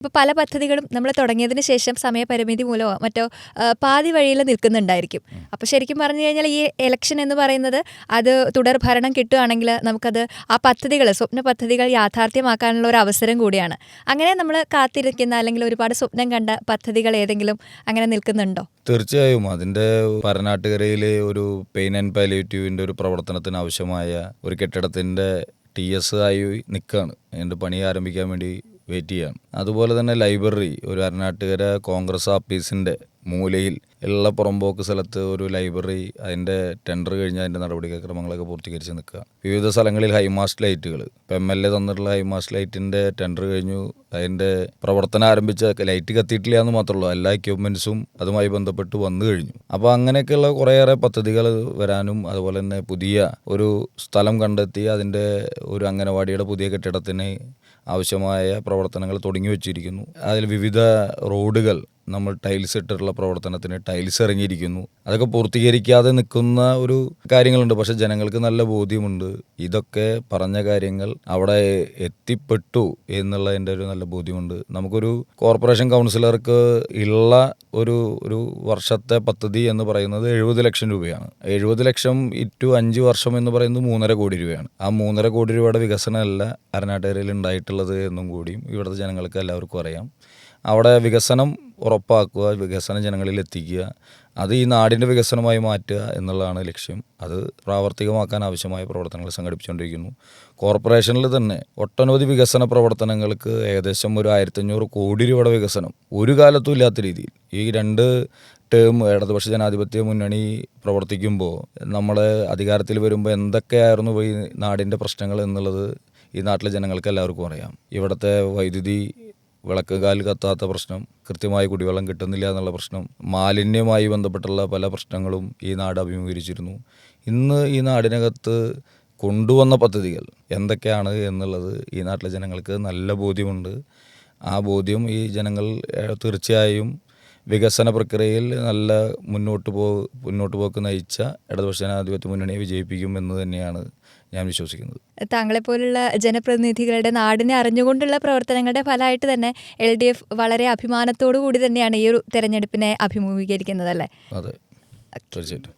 ഇപ്പോൾ പല പദ്ധതികളും നമ്മൾ തുടങ്ങിയതിന് ശേഷം സമയപരിമിതി മൂലമോ മറ്റോ പാതി വഴിയിൽ നിൽക്കുന്നുണ്ടായിരിക്കും. അപ്പോൾ ശരിക്കും പറഞ്ഞു കഴിഞ്ഞാൽ ഈ എലക്ഷൻ എന്ന് പറയുന്നത് അത് തുടർ ഭരണം കിട്ടുകയാണെങ്കിൽ നമുക്കത് ആ പദ്ധതികൾ സ്വപ്ന പദ്ധതികൾ യാഥാർത്ഥ്യമാക്കാനുള്ള ഒരു അവസരം കൂടിയാണ്. അങ്ങനെ നമ്മൾ കാത്തിരിക്കുന്ന അല്ലെങ്കിൽ ഒരുപാട് സ്വപ്നം കണ്ട പദ്ധതികൾ ഏതെങ്കിലും അങ്ങനെ നിൽക്കുന്നുണ്ടോ? തീർച്ചയായും. അതിന്റെ പരനാട്ടുകരയിലെ ഒരു പെയിൻ ആൻഡ് പാലിയേറ്റീവിന്റെ ഒരു പ്രവർത്തനത്തിന് ആവശ്യമായ ഒരു കെട്ടിടത്തിന്റെ ടി എസ് ആയി നിൽക്കുകയാണ് അതിന്റെ പണി ആരംഭിക്കാൻ വേണ്ടി വെയിറ്റ് ചെയ്യാം. അതുപോലെ തന്നെ ലൈബ്രറി ഒരു അരനാട്ടുകര കോൺഗ്രസ് ഓഫീസിന്റെ മൂലയിൽ ഉള്ള പുറമ്പോക്ക് സ്ഥലത്ത് ഒരു ലൈബ്രറി അതിന്റെ ടെൻഡർ കഴിഞ്ഞ് അതിന്റെ നടപടിക്രമങ്ങളൊക്കെ പൂർത്തീകരിച്ച് നിൽക്കുക. വിവിധ സ്ഥലങ്ങളിൽ ഹൈമാസ്റ്റ് ലൈറ്റുകൾ. ഇപ്പം എം എൽ എ തന്നിട്ടുള്ള ഹൈമാസ്റ്റ് ലൈറ്റിന്റെ ടെൻഡർ കഴിഞ്ഞു. അതിന്റെ പ്രവർത്തനം ആരംഭിച്ച ലൈറ്റ് കത്തിയിട്ടില്ല എന്ന് മാത്രമല്ല എല്ലാ എക്യുപ്മെൻസും അതുമായി ബന്ധപ്പെട്ട് വന്നു കഴിഞ്ഞു. അപ്പോൾ അങ്ങനെയൊക്കെയുള്ള കുറേയേറെ പദ്ധതികൾ വരാനും അതുപോലെ തന്നെ പുതിയ ഒരു സ്ഥലം കണ്ടെത്തി അതിന്റെ ഒരു അംഗനവാടിയുടെ പുതിയ കെട്ടിടത്തിന് ആവശ്യമായ പ്രവർത്തനങ്ങൾ തുടങ്ങി വച്ചിരിക്കുന്നു. അതിൽ വിവിധ റോഡുകൾ നമ്മൾ ടൈൽസ് ഇട്ടിട്ടുള്ള പ്രവർത്തനത്തിന് ടൈൽസ് ഇറങ്ങിയിരിക്കുന്നു. അതൊക്കെ പൂർത്തീകരിക്കാതെ നിൽക്കുന്ന ഒരു കാര്യങ്ങളുണ്ട്. പക്ഷെ ജനങ്ങൾക്ക് നല്ല ബോധ്യമുണ്ട്. ഇതൊക്കെ പറഞ്ഞ കാര്യങ്ങൾ അവിടെ എത്തിപ്പെട്ടു എന്നുള്ളതിന്റെ ഒരു നല്ല ബോധ്യമുണ്ട്. നമുക്കൊരു കോർപ്പറേഷൻ കൗൺസിലർക്ക് ഉള്ള ഒരു ഒരു വർഷത്തെ പദ്ധതി എന്ന് പറയുന്നത് എഴുപത് ലക്ഷം രൂപയാണ്. എഴുപത് ലക്ഷം ഇറ്റു അഞ്ച് വർഷം എന്ന് പറയുന്നത് മൂന്നര കോടി രൂപയാണ്. ആ മൂന്നര കോടി രൂപയുടെ വികസനമല്ല അരനാട്ടേരയിൽ ഉണ്ടായിട്ടുള്ളത് എന്നും കൂടിയും ഇവിടുത്തെ ജനങ്ങൾക്ക് എല്ലാവർക്കും അറിയാം. അവിടെ വികസനം ഉറപ്പാക്കുക വികസനം ജനങ്ങളിൽ എത്തിക്കുക അത് ഈ നാടിന്റെ വികസനമായി മാറ്റുക എന്നുള്ളതാണ് ലക്ഷ്യം. അത് പ്രാവർത്തികമാക്കാൻ ആവശ്യമായ പ്രവർത്തനങ്ങൾ സംഘടിപ്പിച്ചുകൊണ്ടിരിക്കുന്നു. കോർപ്പറേഷനിൽ തന്നെ ഒട്ടനവധി വികസന പ്രവർത്തനങ്ങൾക്ക് ഏകദേശം ഒരു ആയിരത്തഞ്ഞൂറ് കോടി രൂപയുടെ വികസനം ഒരു കാലത്തും ഇല്ലാത്ത രീതിയിൽ. ഈ രണ്ട് ടേം ഇടതുപക്ഷ ജനാധിപത്യ മുന്നണി പ്രവർത്തിക്കുമ്പോൾ നമ്മൾ അധികാരത്തിൽ വരുമ്പോൾ എന്തൊക്കെയായിരുന്നു ഈ നാടിന്റെ പ്രശ്നങ്ങൾ എന്നുള്ളത് ഈ നാട്ടിലെ ജനങ്ങൾക്ക് എല്ലാവർക്കും അറിയാം. ഇവിടുത്തെ വൈദ്യുതി വിളക്ക് കാൽ കത്താത്ത പ്രശ്നം കൃത്യമായി കുടിവെള്ളം കിട്ടുന്നില്ല എന്നുള്ള പ്രശ്നം മാലിന്യമായി ബന്ധപ്പെട്ടുള്ള പല പ്രശ്നങ്ങളും ഈ നാട് അഭിമുഖീകരിച്ചിരുന്നു. ഇന്ന് ഈ നാടിനകത്ത് കൊണ്ടുവന്ന പദ്ധതികൾ എന്തൊക്കെയാണ് എന്നുള്ളത് ഈ നാട്ടിലെ ജനങ്ങൾക്ക് നല്ല ബോധ്യമുണ്ട്. ആ ബോധ്യം ഈ ജനങ്ങൾ തീർച്ചയായും വികസന പ്രക്രിയയിൽ നല്ല മുന്നോട്ട് പോ മുന്നോട്ട് പോക്ക് നയിച്ച ഇടതുപക്ഷ ജനാധിപത്യ മുന്നണിയെ വിജയിപ്പിക്കും എന്ന് തന്നെയാണ് ഞാൻ വിശ്വസിക്കുന്നത്. താങ്കളെ പോലുള്ള ജനപ്രതിനിധികളുടെ നാടിനെ അറിഞ്ഞുകൊണ്ടുള്ള പ്രവർത്തനങ്ങളുടെ ഫലമായിട്ട് തന്നെ എൽ ഡി എഫ് വളരെ അഭിമാനത്തോടു കൂടി തന്നെയാണ് ഈ ഒരു തെരഞ്ഞെടുപ്പിനെ അഭിമുഖീകരിക്കുന്നത് അല്ലേ അതെ തീർച്ചയായിട്ടും.